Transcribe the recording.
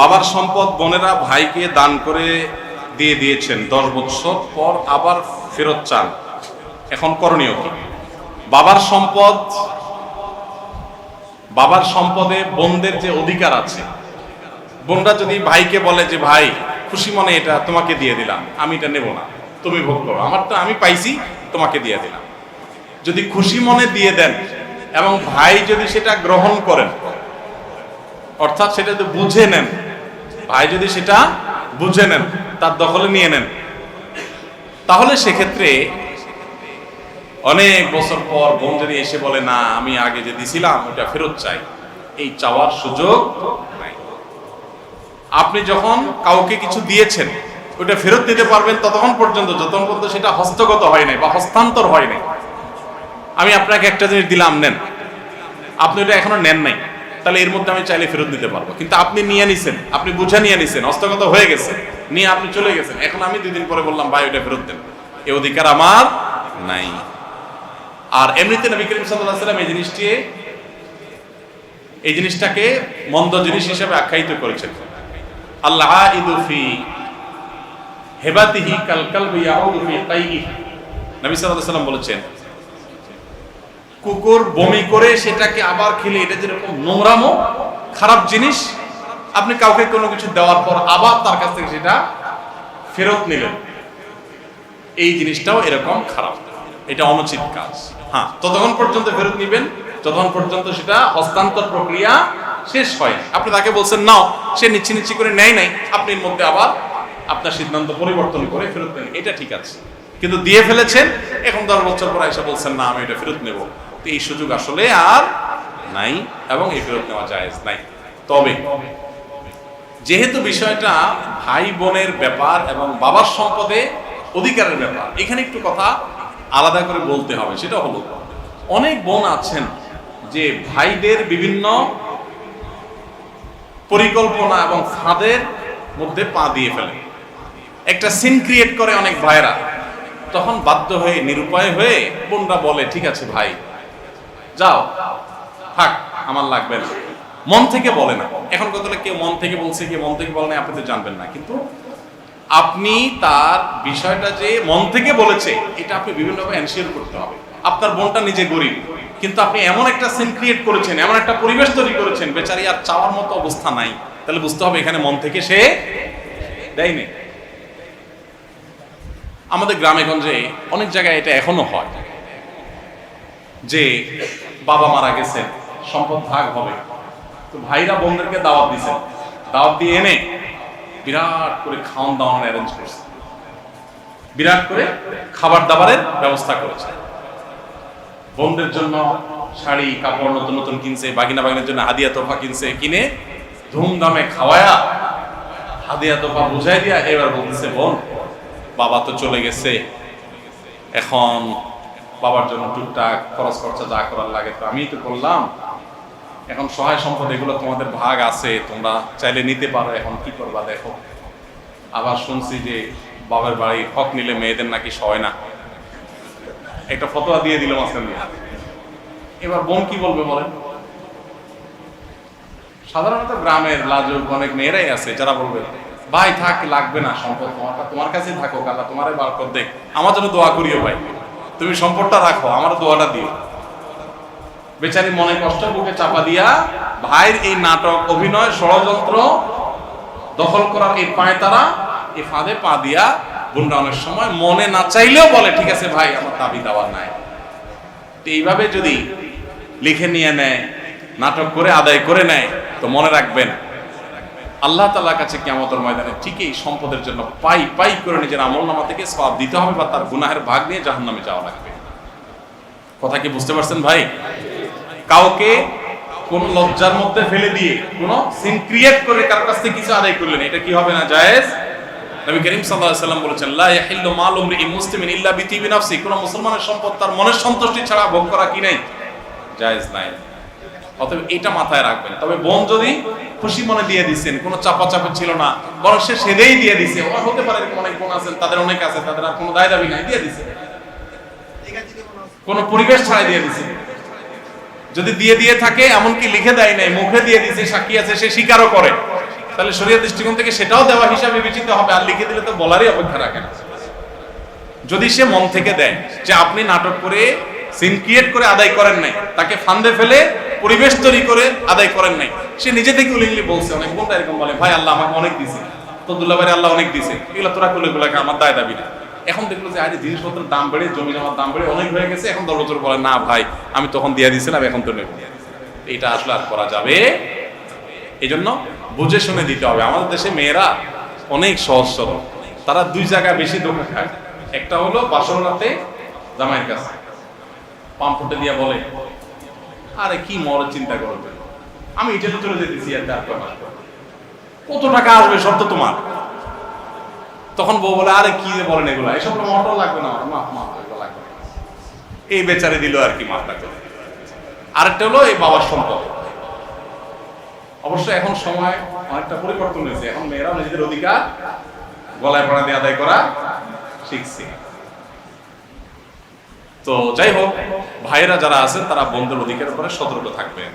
বাবার সম্পদ বোনেরা ভাইকে দান করে দিয়ে দিয়েছেন। দশ বছর পর আবার ফেরত চান। এখন করণীয় কি? বাবার সম্পদ, বাবার সম্পদে বোনদের যে অধিকার আছে, বোনরা যদি ভাইকে বলে যে, ভাই, খুশি মনে এটা তোমাকে দিয়ে দিলাম, আমি এটা নেব না, তুমি ভোগ করো। আমার তো আমি পাইছি, তোমাকে দিয়ে দিলাম। যদি খুশি মনে দিয়ে দেন এবং ভাই যদি সেটা গ্রহণ করেন, অর্থাৎ সেটা যদি বুঝে নেন ভাই যদি সেটা বুঝে নেন, তার দখলে নিয়ে নেন, তাহলে সেক্ষেত্রে অনেক বছর পর বোন যদি এসে বলে, না, আমি আগে যে দিছিলাম, ওটা ফেরত চাই। এই চাওয়ার সুযোগ নাই। আপনি যখন কাউকে কিছু দিয়েছেন, ওটা ফেরত দিতে পারবেন, ততক্ষণ পর্যন্ত যতক্ষণ পর্যন্ত সেটা হস্তগত হয় নাই বা হস্তান্তর হয় নাই। আমি আপনাকে একটা জিনিস দিলাম, নেন। আপনি ওটা এখনও নেন নাই। তাহলে এর মধ্যে আমি চাইলে ফেরত দিতে পারব। কিন্তু আপনি নিয়ে নিছেন, আপনি বুঝে নিয়ে নিছেন হস্তগত হয়ে গেছে নিয়ে আপনি চলে গেছেন। এখন আমি দুই দিন পরে বললাম, ভাই ওটা ফেরত দেন। এই অধিকার আমার নাই। আর এমনিতে নবী করিম আলাইহি সাল্লাম এই জিনিসটি, এই জিনিসটাকে মন্দ জিনিস হিসেবে আখ্যায়িত করেছেন। আল্লাহ ইদুফি হেবাতিহি কালকাল নবী আলাইহি সাল্লাম বলেছেন কুকুর বমি করে সেটাকে আবার খেলে, এটা যেরকম নোংরামো, খারাপ জিনিস, আপনি কাউকে কোনো কিছু দেওয়ার পর আবার তার কাছ থেকে সেটা ফেরত নিলেন। এই জিনিসটাও এরকম খারাপ। এটা অনুচিত কাজ। হ্যাঁ ততক্ষণ পর্যন্ত ফেরত নিবেন, যতক্ষণ পর্যন্ত সেটা হস্তান্তর প্রক্রিয়া শেষ হয় আপনি তাকে বলছেন, নাও। সে নিচ্ছি নিচ্ছি করে নেয় নাই। আপনি এর মধ্যে আবার আপনার সিদ্ধান্ত পরিবর্তন করে ফেরত নেন। এটা ঠিক আছে। কিন্তু দিয়ে ফেলেছেন, এখন দশ বছর পর এসে বলছেন, না, আমি এটা ফেরত নেব। এই সুযোগ আসলে আর নাই এবং এই ফেরত নেওয়া জায়েজ নাই। তবে যেহেতু বিষয়টা ভাই বোনের ব্যাপার এবং বাবার সম্পদে অধিকারের ব্যাপার, এখানে একটু কথা আলাদা করে বলতে হবে, সেটা হলো অনেক বোন আছেন যে ভাইদের বিভিন্ন পরিকল্পনা এবং ফাঁদের মধ্যে পা দিয়ে ফেলে। একটা সিন ক্রিয়েট করে অনেক ভাইরা তখন বাধ্য হয়ে, নিরুপায় হয়ে বোনরা বলে, ঠিক আছে ভাই যাও। থাক, আমার লাগবে না। মন থেকে বলে না। এখন কত কেউ মন থেকে বলছে, কেউ মন থেকে বলে না আপনি তো জানবেন না। কিন্তু আপনি তার বিষয়টা যে মন থেকে বলেছে, এটা আপনি বিভিন্নভাবে এনশিওর করতে হবে। আপনার বোনটা নিজে গরিব। কিন্তু আপনি এমন একটা সিন ক্রিয়েট করেছেন, এমন একটা পরিবেশ তৈরি করেছেন, বেচারি আর চাওয়ার মতো অবস্থা নাই। তাহলে বুঝতে হবে এখানে মন থেকে সে দেয়নি। আমাদের গ্রামে গঞ্জে অনেক জায়গায় এটা এখনও হয়। যে বাবা মারা গেছেন, সম্পদ ভাগ হবে। তো ভাইরা বোনদেরকে দাওয়াত দিছেন দাওয়াত দিয়ে এনে বিরাট করে খাওয়ান দাওয়ান অ্যারেঞ্জ করছে। বিরাট করে খাবার দাবারের ব্যবস্থা করেছে। বোনদের জন্য শাড়ি, কাপড় নতুন নতুন কিনছে, বাগিনা বাগিনার জন্য হাদিয়া তোফা কিনছে, কিনে ধুমধামে খাওয়ায়া হাদিয়া তোফা বুঝাই দিয়া এবার বলতেছে, বোন, বাবা তো চলে গেছে। এখন বাবার জন্য টুকটাক খরচ খরচা যা করার লাগে তো আমি তো করলাম। এখন সহায় সম্পদ এগুলো তোমাদের ভাগ আছে, তোমরা চাইলে নিতে পারো, এখন কি করবা দেখো। আবার শুনছি যে বাবার বাড়ি হক নিলে মেয়েদের নাকি সয় না। একটা ফতোয়া দিয়ে দিল মাঝখান এবার বোন কি বলবে বলেন? সাধারণত গ্রামের লাজুক অনেক মেয়েরাই আছে, যারা বলবে, ভাই থাক, লাগবে না সম্পদ তোমারটা তোমার কাছেই থাকো কালা তোমারে বার কর দেখ। আমার জন্য দোয়া করিও ভাই। তুমি সম্পদটা রাখো আমার দোয়াটা দিও। বেচারি মনে কষ্ট, বুকে চাপা দিয়া ভাইয়ের এই নাটক, অভিনয়, ষড়যন্ত্র দখল করার এই পায় তারা এই ফাঁদে পা দিয়া অনেক সময় মনে না চাইলেও বলে, ঠিক আছে ভাই, আমার দাবি দেওয়ার নাই। এইভাবে যদি লিখে নিয়ে নেয়, নাটক করে, আদায় করে নেয়, তো মনে রাখবেন আল্লাহ তালার কাছে কেমতর ময়দানে ঠিকই সম্পদের জন্য পাই পাই করে নিজের আমল নামা থেকে সব দিতে হবে বা তার গুনাহের ভাগ নিয়ে জাহান্নামে যাওয়া লাগবে। কথা কি বুঝতে পারছেন ভাই? কাউকে কোন লজ্জার মধ্যে ফেলে দিয়ে, কোন সিন ক্রিয়েট করে কার কাছ থেকে কিছু আদায় করলেন, এটা কি হবে না জায়েজ? নবী করিম সাল্লাল্লাহু আলাইহি সাল্লাম বলেছেন, লা ইয়াহিল্লু মালু ইমরিইন মুসলিমিন ইল্লা বিতিবি নাফসি। কোন মুসলমানের সম্পদ তার মনের সন্তুষ্টি ছাড়া ভোগ করা কি নাই? জায়েজ নাই। অতএব এটা মাথায় রাখবেন। তবে বোন যদি খুশি মনে দিয়ে দিচ্ছেন কোনো চাপা চাপা ছিল না। বরং সে সেদেই দিয়ে দিছে। ওরা হতে পারে এরকম অনেক বোন আছেন, তাদের অনেক আছে, তাদের আর কোনো দায় দাবি নাই, দিয়ে দিছে। কোনো পরিবেশ ছাড়াই দিয়ে দিছে। যদি দিয়ে দিয়ে থাকে, এমনকি লিখে দেয় নাই, মুখে দিয়ে দিছে, সাক্ষী আছে, সে স্বীকারও করে। তাহলে শরীয় দৃষ্টিকোণ থেকে সেটাও দেওয়া হিসাবে বিবেচিত হবে, আর লিখে দিলে তো বলারই অপেক্ষা রাখে না। যদি সে মন থেকে দেয় যে আপনি নাটক করে সিন ক্রিয়েট করে আদায় করেন নাই। তাকে ফান্দে ফেলে পরিবেশ তৈরি করে আদায় করেন নাই। সে নিজে থেকে উলিংলি বলছে, অনেক বোনরা এরকম বলে, ভাই, আল্লাহ আমাকে অনেক দিছে। তো দুল্লাবাড়ি আল্লাহ অনেক দিছে। এগুলো তোরা করলে গুলাকে আমার দায় দাবি না। এখন দেখল যে, আরে, জিনিসপত্রের দাম বেড়ে, জমি জমার দাম বেড়ে অনেক হয়ে গেছে। এখন দশ বলে, না, ভাই, আমি তখন দিয়ে দিয়েছিলাম এখন তো নেব এটা আসলে আর করা যাবে? এই জন্য বুঝে শুনে দিতে হবে। আমাদের দেশে মেয়েরা অনেক সহজ সরল। তারা দুই জায়গায় বেশি ধোকা খায়। একটা হলো বাসর রাতে জামাইয়ের কাছে। পাম্পটে দিয়ে বলে, আরে, কি মর চিন্তা করবে আমি ইটালি চলে যেতেছি আর মাস কত টাকা আসবে সব তো তোমার? তখন বউ বলে, আরে, কি বলেন এগুলা? এসব তো মটর লাগবে না মাফ এগুলো লাগবে এই বেচারে দিল আর কি মাফটা করে। আরেকটা হলো এই বাবার সম্পদ। অবশ্য এখন সময় অনেকটা পরিবর্তন হয়েছে। এখন মেয়েরা নিজেদের অধিকার গলায় পড়া দিয়ে আদায় করা শিখছে। তো যাই হোক ভাইয়েরা যারা আছেন তারা বন্ধুর অধিকারের উপরে সতর্ক থাকবেন।